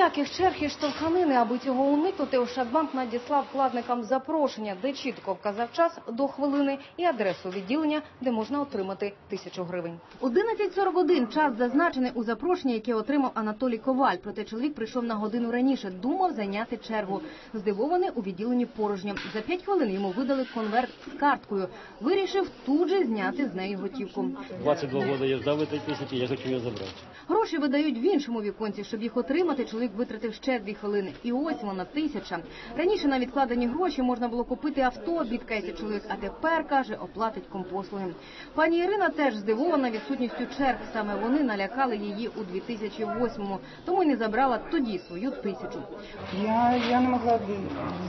Ніяких черг і штовханини, аби цього уникнути, Ощадбанк надіслав вкладникам запрошення, де чітко вказав час до хвилини і адресу відділення, де можна отримати тисячу гривень. 11.41 – час зазначений у запрошенні, яке отримав Анатолій Коваль. Проте чоловік прийшов на годину раніше, думав зайняти чергу. Здивований у відділенні порожньо. За 5 хвилин йому видали конверт з карткою. Вирішив тут же зняти з неї готівку. 22 года я этой тысячи, я хочу ее забрать. Гроші видають в іншому віконці. Щоб їх отримати, чоловік витратив ще дві хвилини. І ось вона тисяча. Раніше на відкладені гроші можна було купити авто, бідкається чоловік, а тепер, каже, оплатить компослуги. Пані Ірина теж здивована відсутністю черг. Саме вони налякали її у 2008-му, тому й не забрала тоді свою тисячу. Я, я не могла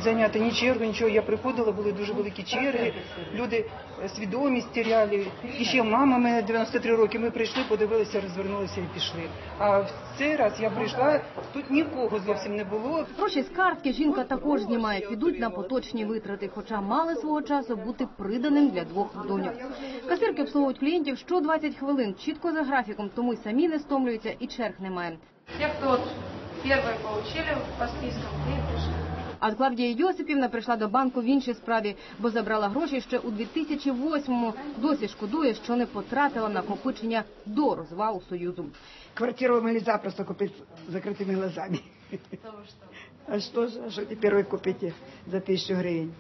зайняти ні чергу, нічого. Я приходила, були дуже великі черги. Люди е, свідомість теряли. І ще мама мене 93 роки. Ми прийшли, подивилися, розвернулися і пішли. А в цей раз я прийшла, тут нікого зовсім не було. Гроші з картки жінка також знімає, підуть на поточні витрати, хоча мали свого часу бути приданим для двох доньок. Касирки обслуговують клієнтів що 20 хвилин, чітко за графіком, тому й самі не стомлюються і черг немає. Ті, хто первые получили по спискам, и пришли. А Клавдія Йосипівна прийшла до банку в іншій справі, бо забрала гроші ще у 2008-му. Досі шкодує, що не потратила накопичення до розвалу Союзу. Квартиру могли запросто купить с закрытыми глазами. А что же, а что теперь вы купите за тысячу гривен?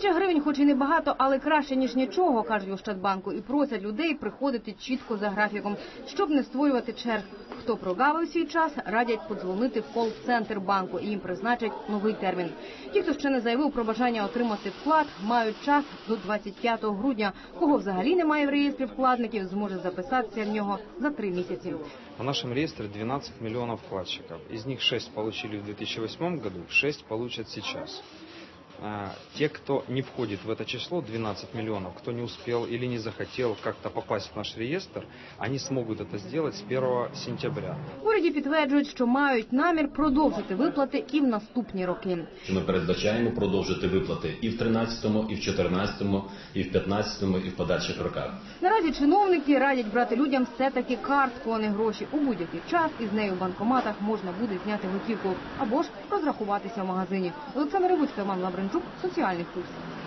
Тисяча гривень, хоч і не багато, але краще ніж нічого, кажуть в Ощадбанку, і просять людей приходити чітко за графіком, щоб не створювати черг. Хто прогавив свій час, радять подзвонити в кол-центр банку і їм призначать новий термін. Ті, хто ще не заявив про бажання отримати вклад, мають час до 25 грудня. Кого взагалі немає в реєстрі вкладників, зможе записатися в нього за три місяці. В нашем реестре 12 миллионов вкладчиков. Из них 6 получили в 2008 году, 6 получат сейчас. Те, кто не входит в это число, 12 миллионов, кто не успел или не захотел как-то попасть в наш реестр, они смогут это сделать с 1 сентября. В уряді підтверджують, що мають намір продовжити виплати і в наступні роки. Ми передбачаємо продовжити виплати і в 13-му, і в 14-му, і в 15-му, і в подальших роках. Наразі чиновники радять брати людям все-таки картку, а не гроші. У будь-який час із нею в банкоматах можна буде зняти готівку або ж розрахуватися в магазині. Олександр Ревуцька, Роман produkt socialnych usług.